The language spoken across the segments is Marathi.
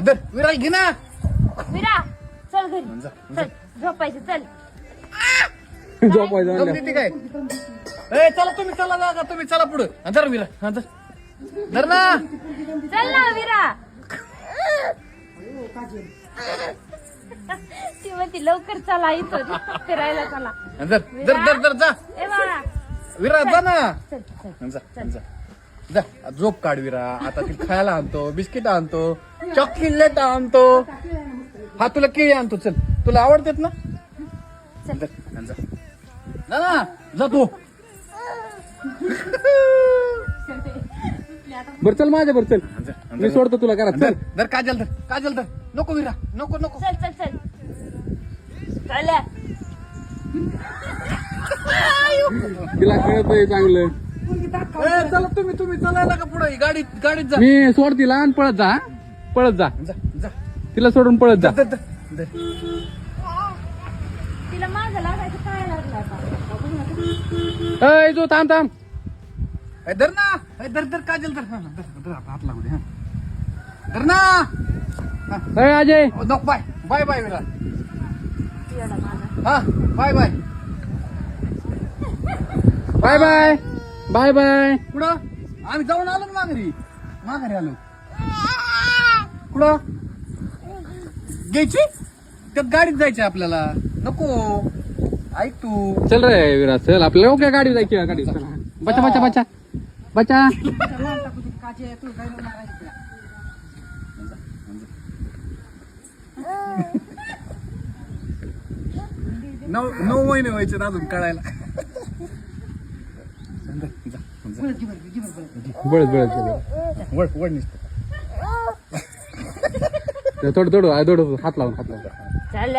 दर विराल घे ना. विरा चल घरी. जा, चल झोपायचं चल. झोपायचं झोप म्हणलं. देते काय. ए चला तुम्ही चला जागा तुम्ही चला पुढे. धर विरा हा धर. धर ना. चल ना विरा. ती म्हणते लवकर चला इथं फिरायला चला. हा, धर धर धर धर जा. ए बाळा. विरा जा ना. चल चल जा जा. जा. झोप काढ विरा. आता ती खायला आणतो बिस्किट आणतो. चॉकलेट आणतो. हा तुला केळी आणतो चल. तुला आवडतात ना? चल. जा ना जा तू. बरं चल माझ्या बरं चल. जा, मी. सोडतो तुला घरात. धर चल. धर काजल धर काजल धर. नको विरा नको नको. चल चल चल. चल. तिला कळतंय चांगलं. ए, चला तुम्ही तुम्ही चलायला का पुढे? गाडीत गाडीत जा. मी सोड तिला आणि पळत जा हा? पळत जा. जा जा. तिला सोडून पळत जा. धर, धर, धर. तिला माझं लागायचं काय लागलं आता. अय जो थांब थांब. ए, धर ना. ए, धर धर काजल धर. हा, हा, धर धर हात- हात लागू दे हा. धर ना. हा. अय अजय. ओ, नको बाय. बाय बाय माझा हा bye bye. Bye bye. Bye bye. कुठं? आम्ही जाऊन आलो ना माघारी. माघारी आलो. कुठं? घ्यायची? त्यात गाडीत जायची आपल्याला. नको. ऐक तू. चल रे विराज चल. आपल्याला ओके गाडी जायची आहे, गाडी चल. बचा बचा बचा. बचा. नऊ नऊ महिने व्हायचे ना अजून कळायला. जा, जा, जा. बळत बळत चल. वळ वळ नुसतं. थोडं थोडं थोडं हात लावून हात लावून. चल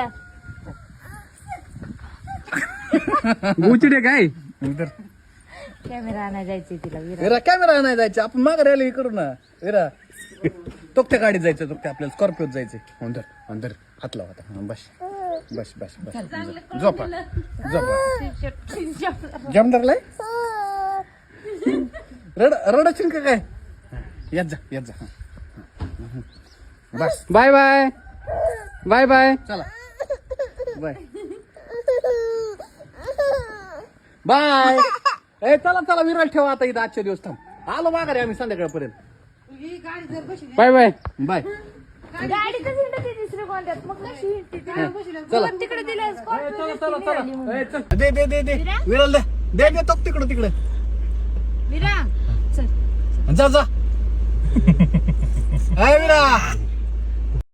गुचिडे काय? धर. कॅमेरा आणायला जायचंय तिला विरा. विरा कॅमेरा नाही जायचं आपण माघारी आलो हे करू ना विरा. तोक्त्या गाडीत जायचं तोक्त्या आपल्याला. स्कॉर्पिओत जायचं अंदर अंदर. हात लावा आता. हा, बस. बस बस बस. झोपा. झोपा. जमदारलाय रड रडाशील का काय? येत जा येत जा. हा. Bye bye. Bye bye. चला. बाय. बाय. ए चला चला विराल ठेवा आता इथं आजच्या दिवस थांब. आलो माघारी आम्ही संध्याकाळपर्यंत. Bye bye. बाय. गाडीतच हिंडत ती दुसरी कोणत्यात मग कशी? हिंडते ती? चला. पण तिकडे दिलं चला चला चला. दे दे दे दे. विराल दे. दे दे तो तिकडं तिकडे. विरा चल. जा जा. अय विरा